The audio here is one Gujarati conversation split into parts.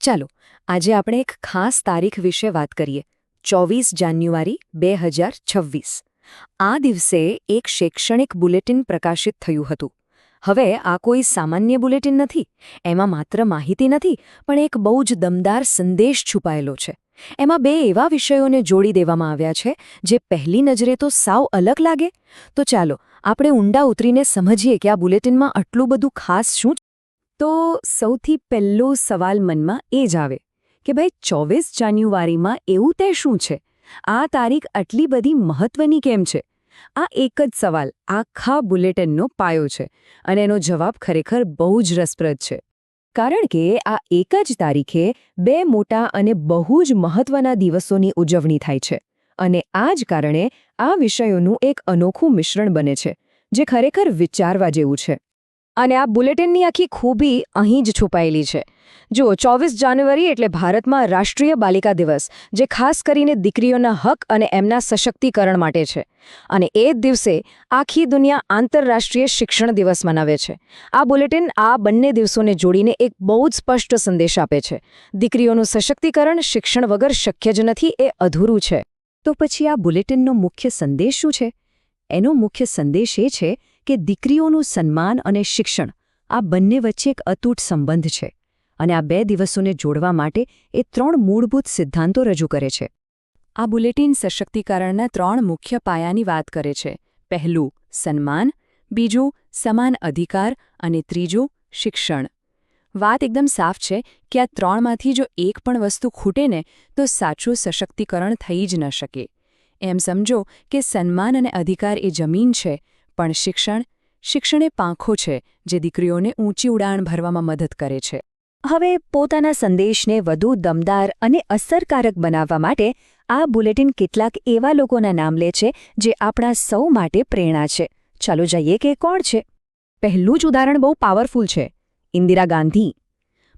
ચાલો, આજે આપણે એક ખાસ તારીખ વિશે વાત કરીએ, ચોવીસ જાન્યુઆરી બે હજાર છવ્વીસ. આ દિવસે એક શૈક્ષણિક બુલેટિન પ્રકાશિત થયું હતું. હવે આ કોઈ સામાન્ય બુલેટિન નથી, એમાં માત્ર માહિતી નથી, પણ એક બહુ જ દમદાર સંદેશ છુપાયેલો છે. એમાં બે એવા વિષયોને જોડી દેવામાં આવ્યા છે, જે પહેલી નજરે તો સાવ અલગ લાગે. તો ચાલો, આપણે ઊંડા ઉતરીને સમજીએ કે આ બુલેટિનમાં આટલું બધું ખાસ શું? તો સૌથી પહેલો સવાલ મનમાં એ જ આવે કે ભાઈ ચોવીસ જાન્યુઆરીમાં એવું તે શું છે? આ તારીખ આટલી બધી મહત્વની કેમ છે? આ એક જ સવાલ આખા બુલેટિનનો પાયો છે અને એનો જવાબ ખરેખર બહુ જ રસપ્રદ છે. કારણ કે આ એક જ તારીખે બે મોટા અને બહુ જ મહત્વના દિવસોની ઉજવણી થાય છે અને આ જ કારણે આ વિષયોનું એક અનોખું મિશ્રણ બને છે, જે ખરેખર વિચારવા જેવું છે. અને આ બુલેટિનની આખી ખૂબી અહીં જ છુપાયેલી છે. જુઓ, ચોવીસ જાન્યુઆરી એટલે ભારતમાં રાષ્ટ્રીય બાલિકા દિવસ, જે ખાસ કરીને દીકરીઓના હક અને એમના સશક્તિકરણ માટે છે. અને એ જ દિવસે આખી દુનિયા આંતરરાષ્ટ્રીય શિક્ષણ દિવસ મનાવે છે. આ બુલેટિન આ બંને દિવસોને જોડીને એક બહુ જ સ્પષ્ટ સંદેશ આપે છે. દીકરીઓનું સશક્તિકરણ શિક્ષણ વગર શક્ય જ નથી, એ અધૂરું છે. તો પછી આ બુલેટિનનો મુખ્ય સંદેશ શું છે? એનો મુખ્ય સંદેશ એ છે કે દીકરીઓનું સન્માન અને શિક્ષણ આ બંને વચ્ચે એક અતૂટ સંબંધ છે અને આ બે દિવસોને જોડવા માટે એ ત્રણ મૂળભૂત સિદ્ધાંતો રજૂ કરે છે. આ બુલેટિન સશક્તિકરણના ત્રણ મુખ્ય પાયાની વાત કરે છે. પહેલું, સન્માન, બીજું, સમાન અધિકાર અને ત્રીજું, શિક્ષણ. વાત એકદમ સાફ છે કે આ ત્રણમાંથી જો એક પણ વસ્તુ ખૂટે ને, તો સાચું સશક્તિકરણ થઈ જ ન શકે. એમ સમજો કે સન્માન અને અધિકાર એ જમીન છે પણ શિક્ષણ શિક્ષણ એ પાંખો છે જે દીકરીઓને ઊંચી ઉડાણ ભરવામાં મદદ કરે છે. હવે પોતાના સંદેશને વધુ દમદાર અને અસરકારક બનાવવા માટે આ બુલેટિન કેટલાક એવા લોકોના નામ લે છે જે આપણા સૌ માટે પ્રેરણા છે. ચાલો જઈએ કે કોણ છે? પહેલું જ ઉદાહરણ બહુ પાવરફુલ છે. ઇન્દિરા ગાંધી.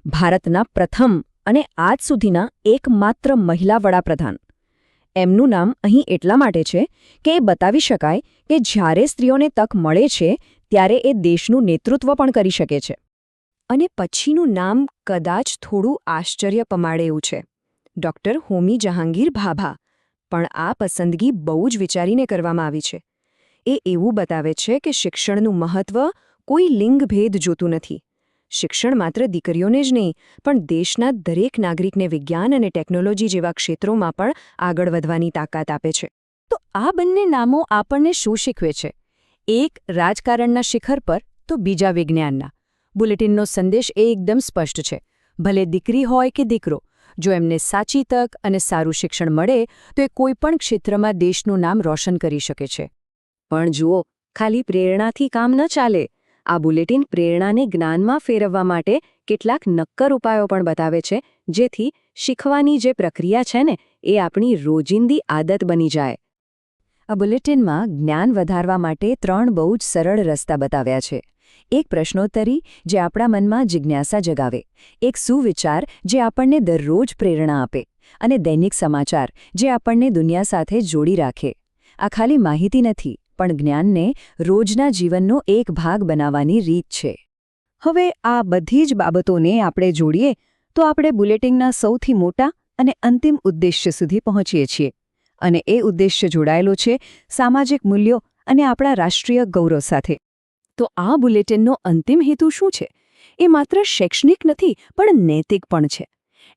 ભારતના પ્રથમ અને આજ સુધીના એકમાત્ર મહિલા વડાપ્રધાન. એમનું નામ અહીં એટલા માટે છે કે એ બતાવી શકાય કે જ્યારે સ્ત્રીઓને તક મળે છે, ત્યારે એ દેશનું નેતૃત્વ પણ કરી શકે છે. અને પછીનું નામ કદાચ થોડું આશ્ચર્ય પમાડે એવું છે. ડૉક્ટર હોમી જહાંગીર ભાભા, પણ આ પસંદગી બહુ જ વિચારીને કરવામાં આવી છે. એ એવું બતાવે છે કે શિક્ષણનું મહત્વ કોઈ લિંગભેદ જોતું નથી. શિક્ષણ માત્ર દીકરીઓને જ નહીં, પણ દેશના દરેક નાગરિકને વિજ્ઞાન અને ટેકનોલોજી જેવા ક્ષેત્રોમાં પણ આગળ વધવાની તાકાત આપે છે. તો આ બંને નામો આપણને શું શીખવે છે? એક, રાજકારણના શિખર પર, તો બીજા વિજ્ઞાનના. બુલેટિનનો સંદેશ એ એકદમ સ્પષ્ટ છે. ભલે દીકરી હોય કે દીકરો, જો એમને સાચી તક અને સારું શિક્ષણ મળે, તો એ કોઈપણ ક્ષેત્રમાં દેશનું નામ રોશન કરી શકે છે. પણ જુઓ, ખાલી પ્રેરણાથી કામ ન ચાલે. આ બુલેટિન પ્રેરણાને જ્ઞાનમાં ફેરવવા માટે કેટલાક નક્કર ઉપાયો પણ બતાવે છે, જેથી શીખવાની જે પ્રક્રિયા છે ને, એ આપણી રોજિંદી આદત બની જાય. આ બુલેટિનમાં જ્ઞાન વધારવા માટે ત્રણ બહુ જ સરળ રસ્તા બતાવ્યા છે. એક પ્રશ્નોત્તરી, જે આપણા મનમાં જિજ્ઞાસા જગાવે. એક સુવિચાર, જે આપણને દરરોજ પ્રેરણા આપે. અને દૈનિક સમાચાર, જે આપણને દુનિયા સાથે જોડી રાખે. આ ખાલી માહિતી નથી પણ જ્ઞાનને રોજના જીવનનો એક ભાગ બનાવવાની રીત છે. હવે આ બધી જ બાબતોને આપણે જોડીએ, તો આપણે બુલેટિનના સૌથી મોટા અને અંતિમ ઉદ્દેશ્ય સુધી પહોંચીએ છીએ. અને એ ઉદ્દેશ્ય જોડાયેલો છે સામાજિક મૂલ્યો અને આપણા રાષ્ટ્રીય ગૌરવ સાથે. તો આ બુલેટિનનો અંતિમ હેતુ શું છે? એ માત્ર શૈક્ષણિક નથી, પણ નૈતિક પણ છે.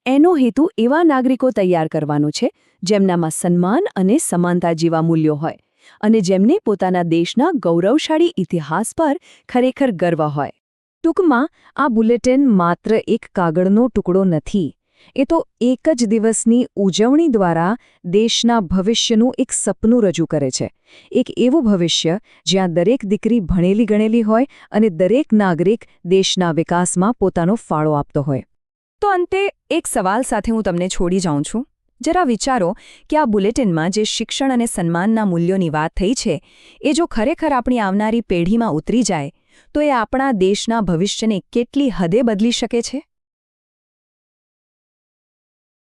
એનો હેતુ એવા નાગરિકો તૈયાર કરવાનો છે, જેમનામાં સન્માન અને સમાનતા જેવા મૂલ્યો હોય. અને જેમને પોતાના દેશના ગૌરવશાળી ઇતિહાસ પર ખરેખર ગર્વ હોય. ટૂંકમાં, આ બુલેટિન માત્ર એક કાગળનો ટુકડો નથી, એ તો એક જ દિવસની ઉજવણી દ્વારા દેશના ભવિષ્યનું એક સપનું રજૂ કરે છે. એક એવું ભવિષ્ય જ્યાં દરેક દીકરી ભણેલી ગણેલી હોય અને દરેક નાગરિક દેશના વિકાસમાં પોતાનો ફાળો આપતો હોય. તો અંતે એક સવાલ સાથે હું તમને છોડી જાઉં છું. જરા વિચારો કે આ બુલેટિનમાં જે શિક્ષણ અને સન્માનના મૂલ્યોની વાત થઈ છે, એ જો ખરેખર આપણી આવનારી પેઢીમાં ઉતરી જાય, તો એ આપણા દેશના ભવિષ્યને કેટલી હદે બદલી શકે છે?